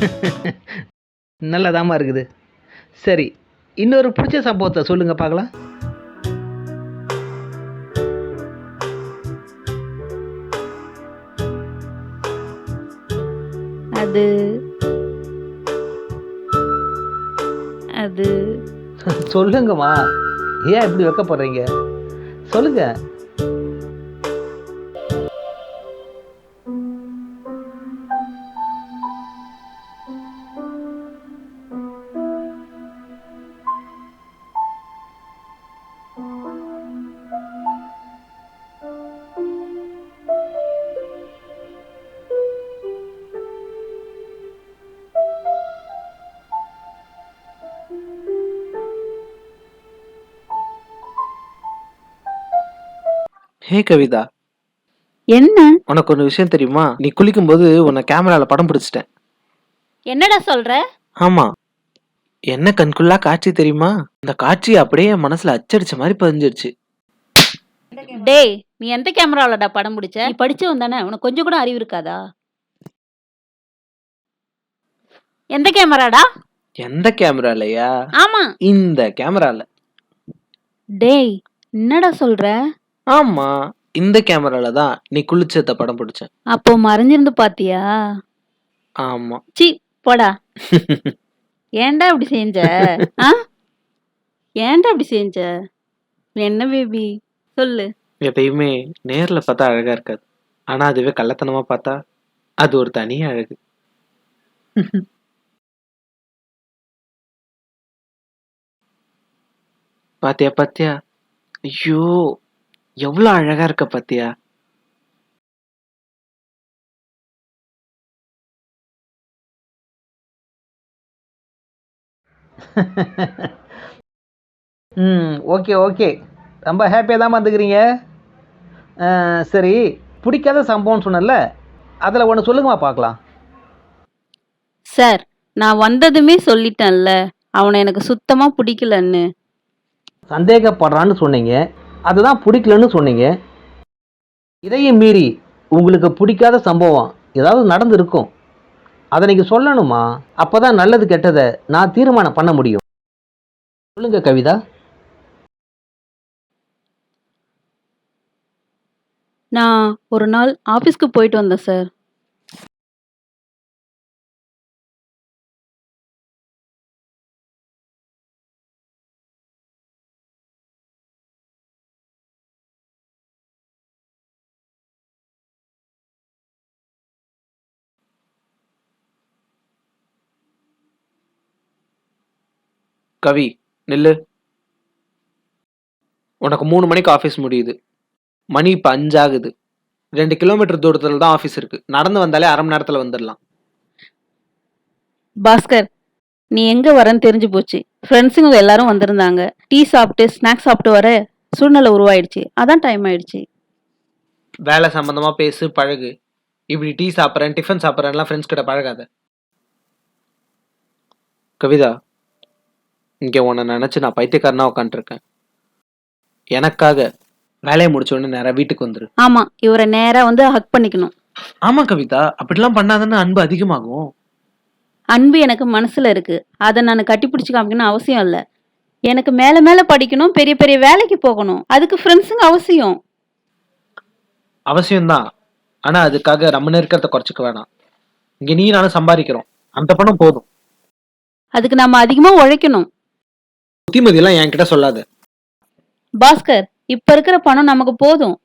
நல்லதாம்மா இருக்குது. சரி இன்னொரு பிடிச்ச சம்பவத்தை சொல்லுங்க பார்க்கலாம். அது அது. சொல்லுங்கம்மா. ஏன் இப்படி வைக்கப்படுறீங்க சொல்லுங்க. ஹே கவிதா. என்ன? உனக்கு ஒரு விஷயம் தெரியுமா? நீ குளிக்கும்போது உன்னை கேமரால படம் பிடிச்சிட்டேன். என்னடா சொல்ற? ஆமா. என்ன கண்குள்ளா காட்சி தெரியுமா? அந்த காட்சி அப்படியே என் மனசுல அச்சடிச்ச மாதிரி பதிஞ்சிருச்சு. டேய் நீ எந்த கேமராலடா படம் பிடிச்ச? நீ படிச்சவன் தானே உனக்கு கொஞ்சம் கூட அறிவு இருக்காதா? எந்த கேமராடா? எந்த கேமராலயா? ஆமா. இந்த கேமரால. டேய் என்னடா சொல்ற? ஆமா. இந்த கேமரால தான் நீ குளிச்சத படம் பிடிச்சேன் அப்போ மறைஞ்சிருந்து பாத்தியா? ஆமா. சி போடா. ஏன்டா இப்படி செஞ்ச? ஆ? ஏன்டா இப்படி செஞ்ச? என்ன பேபி சொல்லு. எப்பயுமே நேர்ல பார்த்தா அழகா இருக்காது. ஆனா அதுவே கள்ளத்தனமா பார்த்தா அது ஒரு தனி அழகு. பாத்தியா பாத்தியா? ஐயோ. எவ்வளவு அழகா இருக்க பாத்தியா? ம் ஓகே ஓகே. ரொம்ப ஹாப்பியாக தான் வந்துக்கிறீங்க சரி. பிடிக்காத சம்பவம்னு சொன்னல அதில் ஒன்று சொல்லுங்கம்மா பார்க்கலாம். சார் நான் வந்ததுமே சொல்லிட்டேன்ல அவனை எனக்கு சுத்தமா பிடிக்கலன்னு. சந்தேகப்படுறான்னு சொன்னீங்க. அதுதான் பிடிக்கலன்னு சொன்னீங்க. இதையும் மீறி உங்களுக்கு பிடிக்காத சம்பவம் ஏதாவது நடந்திருக்கும். அதை நீங்கள் சொல்லணுமா? அப்போ தான் நல்லது கெட்டதை நான் தீர்மானம் பண்ண முடியும். சொல்லுங்க கவிதா. நான் ஒரு நாள் ஆஃபீஸ்க்கு போயிட்டு வந்தேன் சார். கவி நில்லு. உனக்கு மூணு மணிக்கு ஆஃபீஸ் முடியுது. மணி இப்போ அஞ்சாகுது. ரெண்டு கிலோமீட்டர் தூரத்துல தான் ஆஃபீஸ் இருக்கு. நடந்து வந்தாலே அரை மணி நேரத்துல வந்துடலாம். பாஸ்கர் நீ எங்க வரேன்னு தெரிஞ்சு போச்சு. ஃப்ரெண்ட்ஸுங்க எல்லாரும் வந்திருந்தாங்க. டீ சாப்பிட்டு ஸ்நாக்ஸ் சாப்பிட்டு வர சூழ்நிலை உருவாயிடுச்சு. அதான் டைம் ஆயிடுச்சு. வேலை சம்பந்தமா பேசு பழகு. இப்படி டீ சாப்பிட்றேன் டிஃபன் சாப்பிட்றேன்லாம் ஃப்ரெண்ட்ஸ் கிட்ட பழகாத. கவிதா இங்க உன்னை நினைச்சு நான் பைத்தியக்காரனா உட்காந்துருக்கேன் எனக்காக வேலையை முடிச்ச உடனே நேரா வீட்டுக்கு வந்துரு. ஆமா இவரை நேரா வந்து ஹக் பண்ணிக்கணும். ஆமா கவிதா அப்படிலாம் பண்ணாதானே அன்பு அதிகமாகும்? அன்பு எனக்கு மனசுல இருக்கு. அதை நான் கட்டிப்பிடிச்சு காமிக்கணும் அவசியம் இல்லை. எனக்கு மேல மேல படிக்கணும் பெரிய பெரிய வேலைக்கு போகணும். அதுக்கு ஃப்ரெண்ட்ஸுங்க அவசியம். அவசியம்தான் ஆனா அதுக்காக நம்ம இருக்கிறத குறைச்சிக்க வேணாம். இங்க நீ நானும் சம்பாதிக்கிறோம். அந்த பணம் போதும். அதுக்கு நம்ம அதிகமா உழைக்கணும். புத்திமதி எல்லாம் என்கிட்ட சொல்லாத. பாஸ்கர் இப்ப இருக்கிற பணம் நமக்கு போதும்.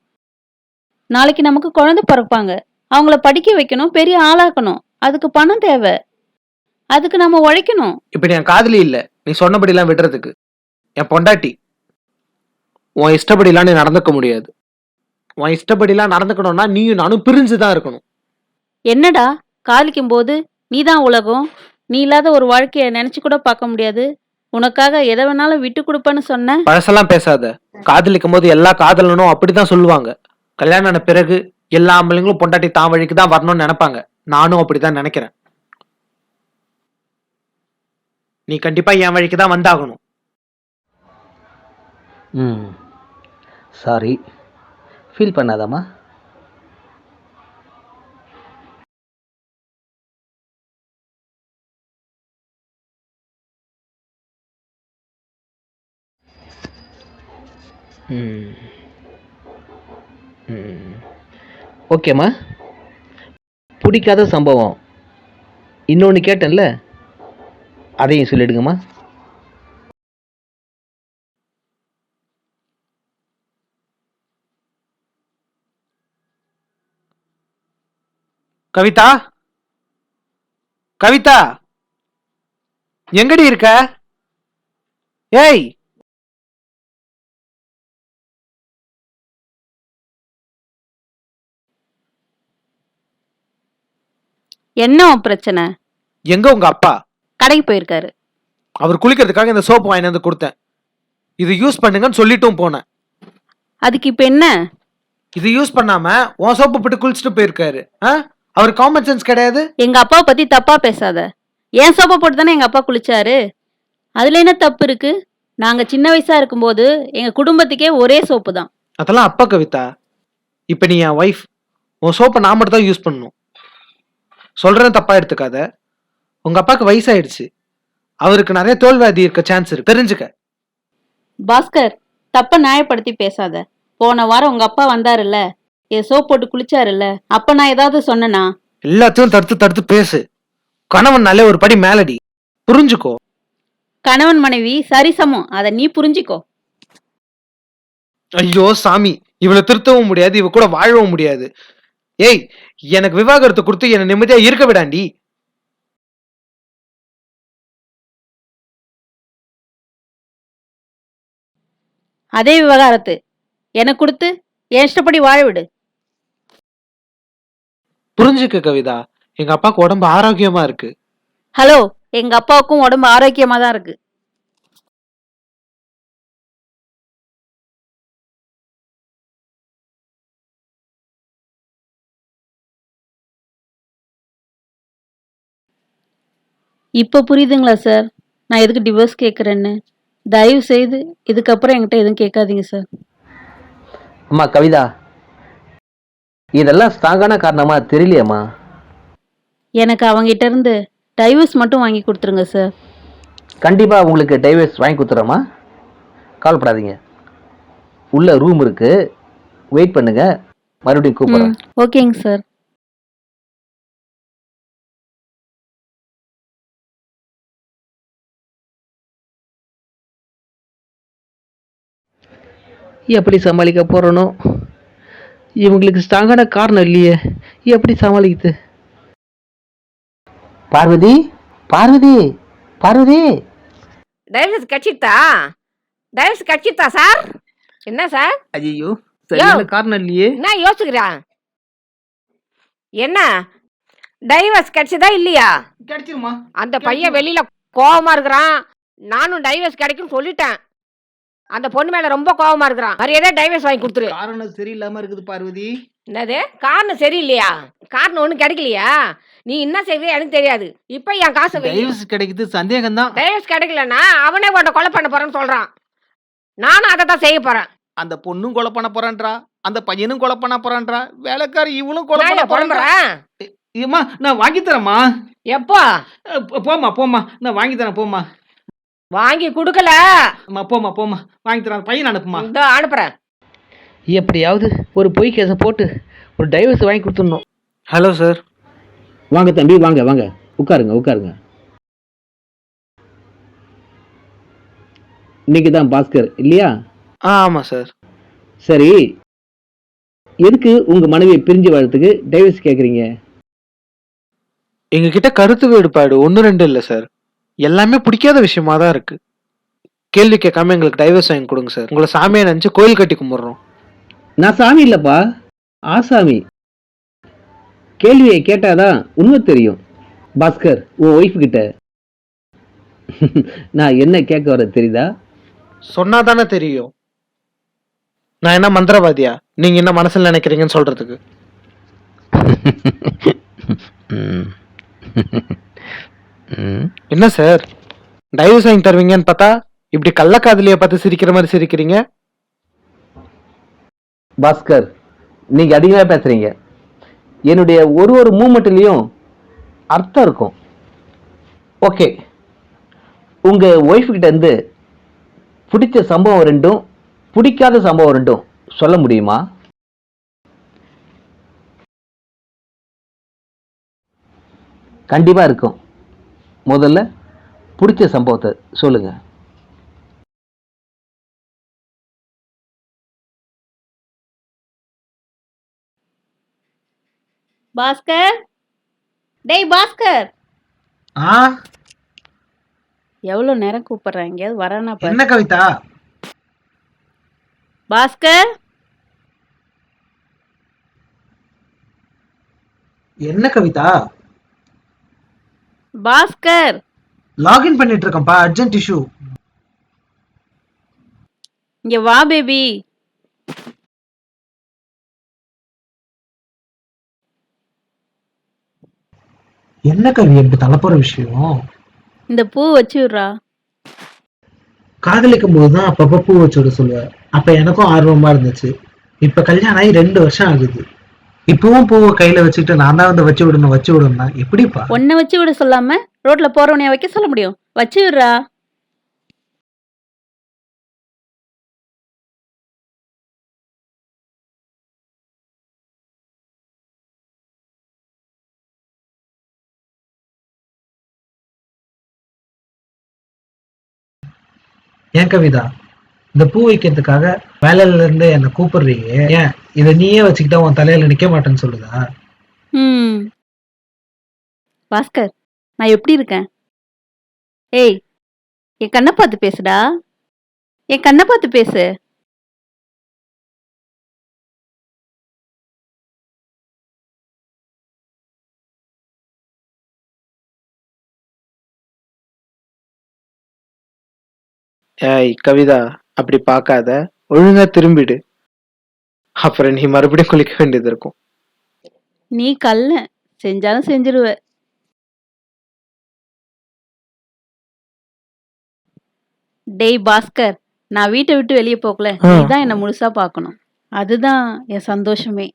நாளைக்கு நமக்கு குழந்தை பிறப்பாங்க. அவங்கள படிக்க வைக்கணும் பெரிய ஆளாக்கணும். அதுக்கு பணம் தேவை. அதுக்கு நம்ம உழைக்கணும். இப்படி என் காதலி இல்ல. நீ சொன்னபடி எல்லாம் விடுறதுக்கு. என் பொண்டாட்டி உன் இஷ்டப்படிலாம் நீ நடந்துக்க முடியாது. உன் இஷ்டப்படிலாம் நடந்துக்கணும்னா நீயும் நானும் பிரிஞ்சு தான் இருக்கணும். என்னடா? காலிக்கும் போது நீதான் உலகம். நீ இல்லாத ஒரு வாழ்க்கைய நினைச்சு கூட பார்க்க முடியாது. உனக்காக எதை வேணாலும் விட்டு கொடுப்பேன்னு சொன்ன? பழசெல்லாம் பேசாத. காதலிக்கும் போது எல்லா காதலனும் அப்படிதான் சொல்லுவாங்க. கல்யாணம் ஆன பிறகு எல்லா ஆம்பளைங்களும் பொண்டாட்டி தான் வழிக்கு தான் வரணும்னு நினைப்பாங்க. நானும் அப்படிதான் நினைக்கிறேன். நீ கண்டிப்பா என் வழிக்கு தான் வந்தாகணும். ம். சாரி ஃபீல் பண்ணாதம்மா? ஓகேம்மா. பிடிக்காத சம்பவம். இன்னொன்று கேட்டேன்ல. அதையும் சொல்லிடுங்கம்மா. கவிதா? கவிதா? எங்கடி இருக்க? ஏய் என்ன உன் பிரச்சனை? எங்க உங்க அப்பா? கடைக்கு போயிருக்காரு. அவர் குளிக்கிறதுக்காக இந்த சோப்பு வாங்கி வந்து கொடுத்தேன். இது யூஸ் பண்ணுங்கன்னு சொல்லிட்டும் போனேன். அதுக்கு இப்ப என்ன? இது யூஸ் பண்ணாம உன் சோப்பு போட்டு குளிச்சுட்டு போயிருக்காரு. ஆ? அவர் காமன் சென்ஸ் கிடையாது? எங்க அப்பாவை பத்தி தப்பா பேசாத. ஏன் சோப்பை போட்டு தானே எங்க அப்பா குளிச்சாரு? அதுல என்ன தப்பு இருக்கு? நாங்க சின்ன வயசா இருக்கும்போது எங்க குடும்பத்துக்கே ஒரே சோப்பு தான். அதெல்லாம் அப்பா கவிதா. இப்ப நீ என் ஒய்ஃப் உன் சோப்பை நான் மட்டும் தான் யூஸ் பண்ணணும். சொல்றேன் தப்பா எடுத்துக்காத. உங்க அப்பாவுக்கு வயசாயிடுச்சு. அவருக்கு நிறைய தோல்வியாதி இருக்க சான்ஸ் இருக்கு. தெரிஞ்சுக்க. பாஸ்கர் தப்ப நியாயப்படுத்தி பேசாத. போன வாரம் உங்க அப்பா வந்தாருல்ல? என் சோப் போட்டு குளிச்சாருல்ல? அப்ப நான் ஏதாவது சொன்னனா? எல்லாத்தையும் தடுத்து தடுத்து பேசு. கணவன் நல்ல ஒரு படி மேலடி. புரிஞ்சுக்கோ. கணவன் மனைவி சரிசமம். அத நீ புரிஞ்சிக்கோ. ஐயோ சாமி. இவளை திருத்தவும் முடியாது. இவ கூட வாழவும் முடியாது. ஏய் எனக்கு விவாகரத்து கொடுத்து என்னை நிம்மதியா இருக்க விடாண்டி. அதே விவகாரத்து. எனக்கு கொடுத்து என் இஷ்டப்படி வாழ விடு. புரிஞ்சுக்க கவிதா. எங்க அப்பாவுக்கு உடம்பு ஆரோக்கியமா இருக்கு. ஹலோ எங்க அப்பாவுக்கும் உடம்பு ஆரோக்கியமா தான் இருக்கு. இப்போ புரியுதுங்களா சார் நான் எதுக்கு டிவோர்ஸ் கேட்குறேன்னு தயவு செய்து இதுக்கப்புறம் என்கிட்ட எதுவும் கேட்காதீங்க சார் அம்மா கவிதா இதெல்லாம் ஸ்ட்ராங்கான காரணமா தெரியலையேம்மா. எனக்கு அவங்ககிட்ட இருந்து டைவர்ஸ் மட்டும் வாங்கி கொடுத்துருங்க சார் கண்டிப்பாக உங்களுக்கு டைவர்ஸ் வாங்கி கொடுத்துறோம்மா. கவலைப்படாதீங்க. உள்ள ரூம் இருக்கு. வெயிட் பண்ணுங்க. மறுபடியும் கூப்பிடுறேன். ம் ஓகேங்க சார் எப்படி சமாளிக்க போறனோ? இவங்களுக்கு ஸ்ட்ராங்கான காரணம் இல்லையே. எப்படி சமாளிக்குது பார்வதி பார்வதி பார்வதி. டைவர்ஸ் கட்சித்தா டைவர்ஸ் கட்சித்தா சார் என்ன சார் ஐயோ சரியான காரணம் இல்லையே? என்ன யோசிக்கிறா? என்ன? டைவர்ஸ் கிடைச்சதா இல்லையா? கிடைச்சிருமா அந்த பையன் வெளியில கோவமா இருக்கிறான். நானும் டைவர்ஸ் கிடைக்கும் சொல்லிட்டேன். அந்த பொண்ணு மேல ரொம்ப கோவமா இருக்கிறான் மரியாதை டைவர்ஸ் வாங்கி கொடுத்துரு. காரணம் சரியில்லாம இருக்குது பார்வதி. என்னது? காரணம் சரியில்லையா? காரணம் ஒன்றும் கிடைக்கலையா? நீ என்ன செய்வே எனக்கு தெரியாது. இப்போ என் காசை டைவர்ஸ் கிடைக்குது சந்தேகம் தான் டைவர்ஸ் கிடைக்கலன்னா அவனே உன்னை கொலை பண்ண போறேன்னு சொல்றான். நானும் அதை தான் செய்ய போறேன். அந்த பொண்ணும் கொலை பண்ண போறான்றா? அந்த பையனும் கொலை பண்ண போறான்றா? வேலைக்காரி இவளும் கொலை பண்ண ஏம்மா நான் வாங்கி தரேம்மா. எப்போ? அஹ் போ- போம்மா போம்மா. நான் வாங்கி தரேன் போம்மா. வாங்கி கொடுக்கல. அம்மா போம்மா போம்மா. வாங்கி தரேன். பையன் அனுப்புமா இதோ அனுப்புறேன். எப்படியாவது ஒரு பொய் கேஸை போட்டு ஒரு டைவர்ஸ் வாங்கி கொடுத்துடணும். ஹலோ சார் வாங்க தம்பி வாங்க வாங்க. உட்காருங்க உட்காருங்க. இன்னைக்கு தான் பாஸ்கர் இல்லையா? ஆ ஆமா சார் சரி. எதுக்கு உங்க மனைவியை பிரிஞ்சு வாழறதுக்கு டைவர்ஸ் கேக்குறீங்க? எங்ககிட்ட கருத்து வேறுபாடு ஒன்று ரெண்டு இல்லை சார் எல்லாமே பிடிக்காத விஷயமா தான் இருக்கு. கேள்வி கேட்காம எங்களுக்கு டைவர்ஸ் வாங்கி கொடுங்க சார் உங்களை சாமியை நினச்சி கோயில் கட்டி கும்பிட்றோம். நான் சாமி இல்லப்பா. ஆசாமி. கேள்வியை கேட்டாதான் உண்மை தெரியும். பாஸ்கர் உன் ஒய்ஃப் கிட்ட. நான் என்ன கேட்க வர தெரியுதா? சொன்னா தானே தெரியும். நான் என்ன மந்திரவாதியா? நீங்க என்ன மனசுல நினைக்கிறீங்கன்னு சொல்றதுக்கு. என்ன சார்? டைவர்ஸ் வாங்கி தருவீங்கன்னு பார்த்தா இப்படி கள்ளக்காதலியை பார்த்து சிரிக்கிற மாதிரி சிரிக்கிறீங்க? பாஸ்கர் நீங்க அதிகமா பேசுறீங்க. என்னுடைய ஒரு ஒரு மூமெண்ட்லயும் அர்த்தம் இருக்கும். ஓகே. உங்க ஒய்ஃப் கிட்ட இருந்து பிடிச்ச சம்பவம் ரெண்டும் பிடிக்காத சம்பவம் ரெண்டும் சொல்ல முடியுமா? கண்டிப்பாக இருக்கும். முதல்ல பிடிச்ச சம்பவத்தை சொல்லுங்க. பாஸ்கர்? டேய் பாஸ்கர்! ஆ? எவ்வளவு நேரம் கூப்பிடுறேன் எங்கேயாவது வரானா பாரு. என்ன கவிதா? பாஸ்கர்? என்ன கவிதா? பாஸ்கர். லாகின் பண்ணிட்டு இருக்கேன்ப்பா அர்ஜென்ட் இஷ்யூ இங்க வா பேபி என்ன கவி எனக்கு தலைப்போற விஷயம்? இந்த பூ வச்சு விட்றா. காதலிக்கும் போதுதான் அப்பப்ப பூ வச்சு விட சொல்லுவேன் அப்ப எனக்கும் ஆர்வமா இருந்துச்சு. இப்ப கல்யாணம் ஆகி ரெண்டு வருஷம் ஆகுது. இப்பவும் பூவை கையில வச்சுக்கிட்டு நான் தான் வந்து வச்சு விடணும் வச்சு விடணும் எப்படிப்பா? உன்னை வச்சு விட சொல்லாம ரோட்ல போறவனைய வைக்க சொல்ல முடியும். வச்சு விடுறா. ஏன் கவிதா? இந்த பூ வைக்கிறதுக்காக வேலையில இருந்து என்ன கூப்பிடுறீங்க. ஏன்? இதை நீயே வச்சுக்கிட்டா உன் தலையில நிக்க மாட்டேன்னு சொல்லுதா? ம். பாஸ்கர் நான் எப்படி இருக்கேன்? ஏய் என் கண்ணை பார்த்து பேசுடா. என் கண்ணை பார்த்து பேசு. ஏய் கவிதா அப்படி பார்க்காத. ஒழுங்கா திரும்பிடு. அப்புறம் நீ மறுபடியும் குளிக்க வேண்டியது இருக்கும். நீ கல்ல செஞ்சாலும் செஞ்சிருவ. டேய் பாஸ்கர் நான் வீட்டை விட்டு வெளியே போகல. ஆ. நீ தான் என்னை முழுசா பார்க்கணும். அதுதான் என் சந்தோஷமே.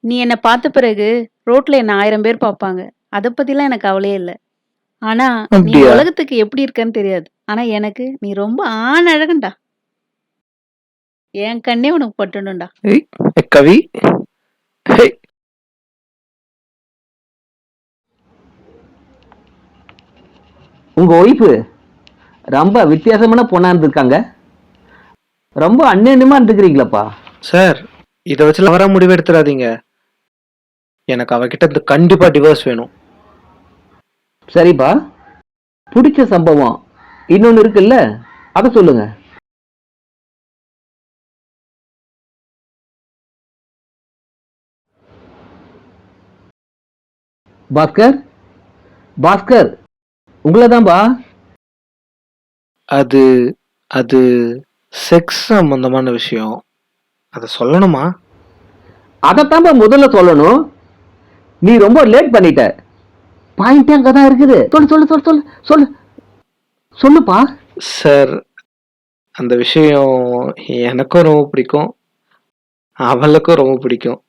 நீ என்னை பார்த்த பிறகு ரோட்ல என்ன ஆயிரம் பேர் பார்ப்பாங்க. அதை பத்திலாம் எனக்கு கவலையே இல்லை. ஆனா நீ? உலகத்துக்கு எப்படி இருக்கன்னு தெரியாது. ஆனா எனக்கு நீ ரொம்ப ஆண் அழகன்டா என் கண்ணே உனக்கு பட்டுணும்டா. கவி? உங்க ஒய்ஃபு ரொம்ப வித்தியாசமான பொண்ணா இருந்திருக்காங்க. ரொம்ப அந்நியமா இருந்துக்கிறீங்களப்பா. சார் இதை வச்சு வர முடிவு எடுத்துடாதீங்க எனக்கு அவகிட்ட இருந்து கண்டிப்பா டிவோர்ஸ் வேணும். சரிப்பா. பிடிச்ச சம்பவம் இன்னொன்னு இருக்குல்ல? அதை சொல்லுங்க. பாஸ்கர்? பாஸ்கர் உங்களை தான்பா அது அது செக்ஸ் சம்பந்தமான விஷயம். அதை சொல்லணுமா? அதைத்தான்பா முதல்ல சொல்லணும். நீ ரொம்ப லேட் பண்ணிட்ட. பாயிண்ட் அங்கே தான் இருக்குது. சொல்லு சொல்லு சொல்லு சொல்லு சொல்லு. சொல்லுப்பா. சார் அந்த விஷயம் எனக்கும் ரொம்ப பிடிக்கும். அவளுக்கும் ரொம்ப பிடிக்கும்.